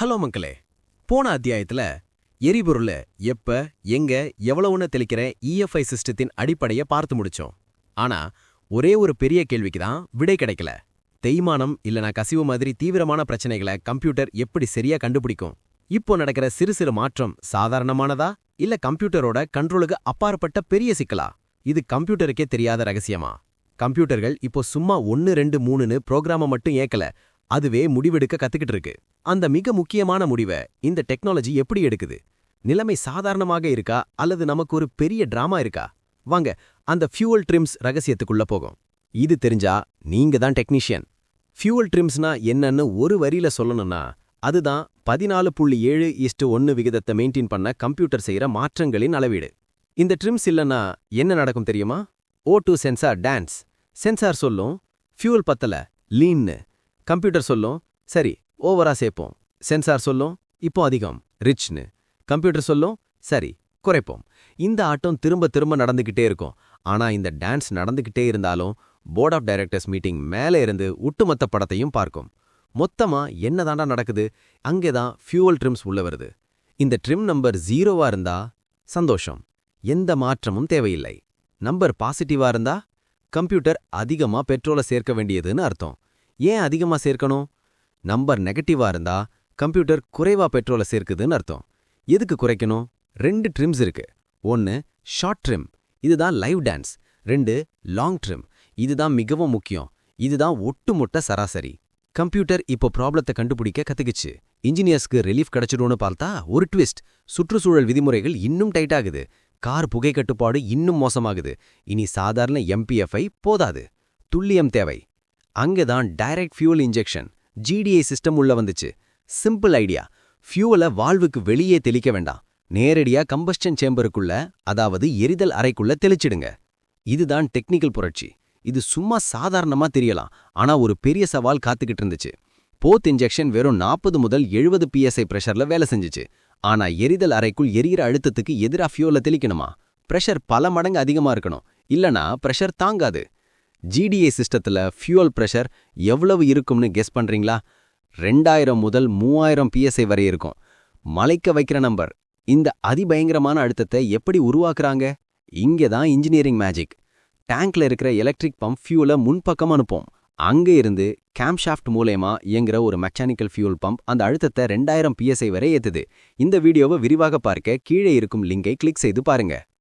Hello மக்களே போன அத்தியாயத்துல எரிபொருள எப்ப எங்க எவ்வளவுன்னு தெளிக்கிற இஎஃப்ஐ சிஸ்டத்தின் அடிப்படையை பார்த்து முடிச்சோம். ஆனா ஒரே ஒரு பெரிய கேள்விக்கு தான் விடை கிடைக்கல. தேய்மானம் இல்லனா கசிவு மாதிரி தீவிரமான பிரச்சனைகளை கம்ப்யூட்டர் எப்படி சரியா கண்டுபிடிக்கும்? இப்போ நடக்கிற சிறு சிறு மாற்றம் சாதாரணமானதா? இல்ல கம்ப்யூட்டரோட கண்ட்ரோலுக்கு அப்பாற்பட்ட பெரிய சிக்கலா? இது கம்ப்யூட்டருக்கே தெரியாத ரகசியமா? கம்ப்யூட்டர்கள் இப்போ சும்மா ஒன்னு ரெண்டு மூணுன்னு ப்ரோக்ராமை மட்டும் ஏக்கல. அதுவே முடிவெடுக்க கத்துக்கிட்டு இருக்கு அந்த மிக முக்கியமான முடிவை இந்த டெக்னாலஜி எப்படி எடுக்குது? நிலைமை சாதாரணமாக இருக்கா? அல்லது நமக்கு ஒரு பெரிய டிராமா இருக்கா? வாங்க அந்த ஃபியூவல் ட்ரிம்ஸ் ரகசியத்துக்குள்ள போகும். இது தெரிஞ்சா நீங்க தான் டெக்னீஷியன். ஃபியூவல் ட்ரிம்ஸ்னா என்னன்னு ஒரு வரியில சொல்லணும்னா அதுதான் பதினாலு புள்ளி ஏழு இஸ்டு ஒன்னு விகிதத்தை மெயின்டைன் பண்ண கம்ப்யூட்டர் செய்கிற மாற்றங்களின் அளவீடு. இந்த ட்ரிம்ஸ் இல்லைன்னா என்ன நடக்கும் தெரியுமா? O two sensor dance. Sensor சொல்லும் ஃபியூல் பத்தல லீன்னு. கம்ப்யூட்டர் சொல்லும் சரி ஓவரா சேர்ப்போம் சென்சார் சொல்லும் இப்போ அதிகம் ரிச்னு. கம்ப்யூட்டர் சொல்லும் சரி குறைப்போம். இந்த ஆட்டம் திரும்ப திரும்ப நடந்துகிட்டே இருக்கும். ஆனா இந்த டான்ஸ் நடந்துகிட்டே இருந்தாலும் போர்ட் ஆஃப் டைரக்டர்ஸ் மீட்டிங் மேலே இருந்து ஒட்டுமொத்த படத்தையும் பார்க்கும். மொத்தமா என்னதாண்டா நடக்குது? அங்கேதான் ஃபியூவல் ட்ரிம்ஸ் உள்ள வருது. இந்த ட்ரிம் நம்பர் ஜீரோவா இருந்தா சந்தோஷம். எந்த மாற்றமும் தேவையில்லை. நம்பர் பாசிட்டிவா இருந்தா கம்ப்யூட்டர் அதிகமா பெட்ரோலை சேர்க்க வேண்டியதுன்னு அர்த்தம். ஏன் அதிகமா சேர்க்கணும்? நம்பர் நெகட்டிவா இருந்தா கம்ப்யூட்டர் குறைவா பெட்ரோலை சேர்க்குதுன்னு அர்த்தம். எதுக்கு குறைக்கணும்? ரெண்டு ட்ரிம்ஸ் இருக்கு. ஒன்னு ஷார்ட் ட்ரிம். இதுதான் லைவ் டான்ஸ். ரெண்டு லாங் ட்ரிம். இதுதான் மிகவும் முக்கியம். இதுதான் ஒட்டுமொட்ட சராசரி. கம்ப்யூட்டர் இப்போ ப்ராப்ளத்தை கண்டுபிடிக்க கத்துக்குச்சு. இன்ஜினியர்ஸ்க்கு ரிலீஃப் கிடைச்சிடும்னு பார்த்தா ஒரு ட்விஸ்ட். சுற்றுச்சூழல் விதிமுறைகள் இன்னும் டைட் ஆகுது. கார் புகை கட்டுப்பாடு இன்னும் மோசமாகுது. இனி சாதாரண எம்பிஎஃப்ஐ போதாது. துல்லியம் தேவை. அங்கதான் direct fuel injection GDI system உள்ள வந்துச்சு. சிம்பிள் ஐடியா ஃபியூவலை வால்வுக்கு வெளியே தெளிக்க வேண்டாம். நேரடியா கம்பஸ்டன் சேம்பருக்குள்ள அதாவது எரிதல் அறைக்குள்ள தெளிச்சிடுங்க. இதுதான் டெக்னிக்கல் புரட்சி. இது சும்மா சாதாரணமா தெரியலாம். ஆனா ஒரு பெரிய சவால் காத்துக்கிட்டு இருந்துச்சு. போத் இன்ஜெக்ஷன் வெறும் நாற்பது முதல் எழுபது பிஎஸ்ஐ பிரஷர்ல வேலை செஞ்சுச்சு. ஆனா எரிதல் அறைக்குள் எரியிற அழுத்தத்துக்கு எதிரா ஃபியூல தெளிக்கணுமா? பிரஷர் பல மடங்கு அதிகமா இருக்கணும். இல்லனா பிரஷர் தாங்காது. ஜிடிஏ சிஸ்டத்துல ஃபியூல் பிரஷர் எவ்வளவு இருக்கும்னு கெஸ் பண்றீங்களா? ரெண்டாயிரம் முதல் மூவாயிரம் பிஎஸ்ஐ வரை இருக்கும். மலைக்க வைக்கிற நம்பர் இந்த அதிபயங்கரமான அழுத்தத்தை எப்படி உருவாக்குறாங்க? இங்கே தான் இன்ஜினியரிங் மேஜிக் டேங்க்ல இருக்கிற எலக்ட்ரிக் பம்ப் ஃபியூலை முன்பக்கம் அனுப்போம். அங்கே இருந்து கேம்ஷாஃப்ட் மூலயமா இயங்குற ஒரு மெக்கானிக்கல் ஃபியூல் பம்ப் அந்த அழுத்தத்தை ரெண்டாயிரம் பிஎஸ்ஐ வரை ஏத்துது. இந்த வீடியோவை விரிவாக பார்க்க கீழே இருக்கும் லிங்கை கிளிக் செய்து பாருங்க.